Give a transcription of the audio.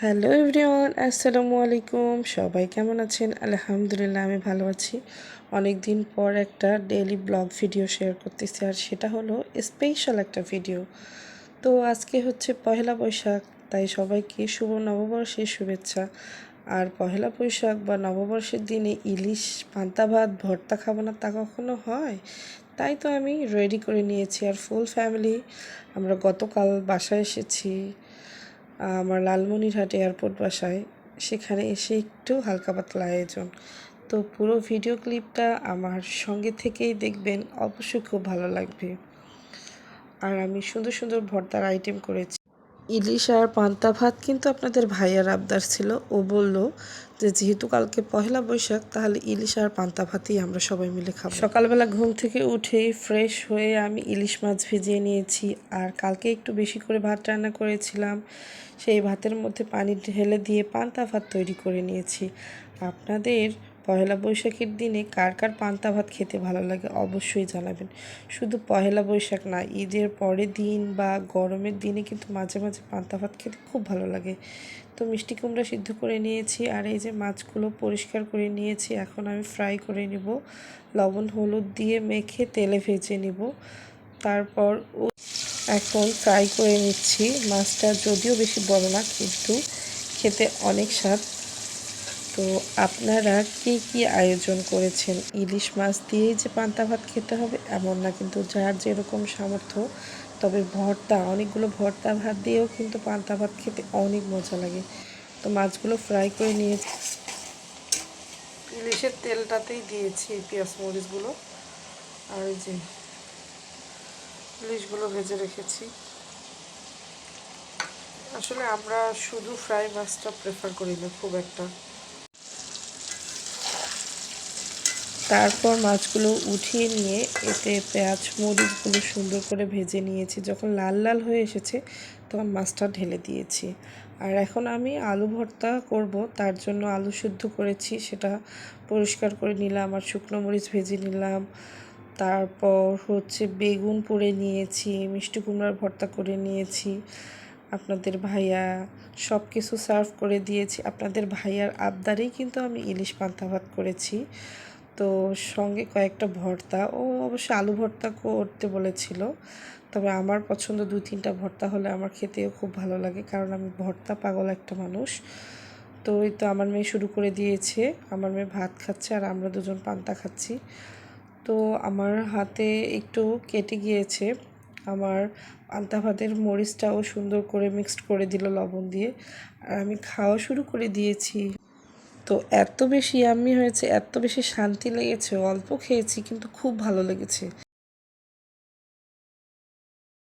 Hello everyone, আসসালামু আলাইকুম। সবাই কেমন আছেন? আলহামদুলিল্লাহ, আমি ভালো আছি। অনেক দিন পর একটা ডেলি ব্লগ ভিডিও শেয়ার করতেছি, আর সেটা হলো স্পেশাল একটা ভিডিও তো আজকে হচ্ছে পহেলা বৈশাখ, তাই সবাইকে শুভ নববর্ষের শুভেচ্ছা। আর পহেলা বৈশাখ বা নববর্ষের দিনে ইলিশ, পান্তা ভাত, ভর্তা খাব না তা কখনো হয়? তাই তো আমি রেডি করে নিয়েছি। আর ফুল ফ্যামিলি আমরা গতকাল বাসায় এসেছি। আমার লালমনিরহাট এয়ারপোর্ট বাসায়। সেখানে এসে একটু হালকা পাতলা আয়োজন। তো পুরো ভিডিও ক্লিপটা আমার সঙ্গে থেকেই দেখবেন, অবশ্যই খুব ভালো লাগবে। আর আমি সুন্দর সুন্দর ভর্তার আইটেম করেছি। ইলিশ আর পান্তা ভাত কিন্তু আপনাদের ভাইয়ার আবদার ছিল। ও বলল যে, যেহেতু কালকে পহেলা বৈশাখ, তাহলে ইলিশ আর পান্তা ভাতই আমরা সবাই মিলে খাব। সকালবেলা ঘুম থেকে উঠেই ফ্রেশ হয়ে আমি ইলিশ মাছ ভিজিয়ে নিয়েছি। আর কালকে একটু বেশি করে ভাত রান্না করেছিলাম। সেই ভাতের মধ্যে পানি ঢেলে দিয়ে পান্তা ভাত তৈরি করে নিয়েছি। আপনাদের পয়লা বৈশাখের দিনে কার কার পান্তা ভাত খেতে ভালো লাগে অবশ্যই জানাবেন। শুধু পহেলা বৈশাখ না, ঈদের পরের দিন বা গরমের দিনে কিন্তু মাঝে মাঝে পান্তা ভাত খেতে খুব ভালো লাগে। তো মিষ্টি কুমড়া সিদ্ধ করে নিয়েছি আর এই যে মাছগুলো পরিষ্কার করে নিয়েছি, এখন আমি ফ্রাই করে নিব। লবণ, হলুদ দিয়ে মেখে তেলে ভেজে নিব। তারপর এখন ফ্রাই করে নিচ্ছি। মাছটা যদিও বেশি বড় না, কিন্তু খেতে অনেক স্বাদ। তো আপনারা কি কি আয়োজন করেছেন? ইলিশ মাছ দিয়েই যে পান্তা ভাত খেতে হবে এমন না, কিন্তু যার যেরকম সামর্থ্য। তবে ভর্তা, অনেকগুলো ভর্তা ভাত দিয়েও কিন্তু পান্তা ভাত খেতে অনেক মজা লাগে। তো মাছগুলো ফ্রাই করে নিয়ে ইলিশের তেলটাতেই দিয়েছি পেঁয়াজ মরিচগুলো। আর যে ইলিশগুলো ভেজে রেখেছি। আসলে আমরা শুধু ফ্রাই মাছটা প্রেফার করি না, খুব একটা। তারপর মাছগুলো উঠিয়ে নিয়ে এতে পেঁয়াজ, মরিচগুলো সুন্দর করে ভেজে নিয়েছি। যখন লাল লাল হয়ে এসেছে, তখন মাছটা ঢেলে দিয়েছি। আর এখন আমি আলু ভর্তা করব। তার জন্য আলু শুদ্ধ করেছি, সেটা পরিষ্কার করে নিলাম, আর শুকনো মরিচ ভেজে নিলাম। তারপর হচ্ছে বেগুন পুড়ে নিয়েছি, মিষ্টি কুমড়ার ভর্তা করে নিয়েছি। আপনাদের ভাইয়া সব কিছু সার্ভ করে দিয়েছি। আপনাদের ভাইয়ার আবদারেই কিন্তু আমি ইলিশ পান্তা ভাত করেছি। তো সঙ্গে কয়েকটা ভর্তা, ও অবশ্যই আলু ভর্তা করতে বলেছিল। তবে আমার পছন্দ দু তিনটা ভর্তা হলে আমার খেতেও খুব ভালো লাগে, কারণ আমি ভর্তা পাগল একটা মানুষ। তো ওই তো আমার মেয়ে শুরু করে দিয়েছে, আমার মেয়ে ভাত খাচ্ছে আর আমরা দুজন পান্তা খাচ্ছি। তো আমার হাতে একটু কেটে গিয়েছে, আমার পান্তা ভাতের মরিচটাও সুন্দর করে মিক্সড করে দিল লবণ দিয়ে। আর আমি খাওয়া শুরু করে দিয়েছি। তো এত বেশি আমি হয়েছে, এত বেশি শান্তি লেগেছে, অল্প খেয়েছি, কিন্তু খুব ভালো লেগেছে।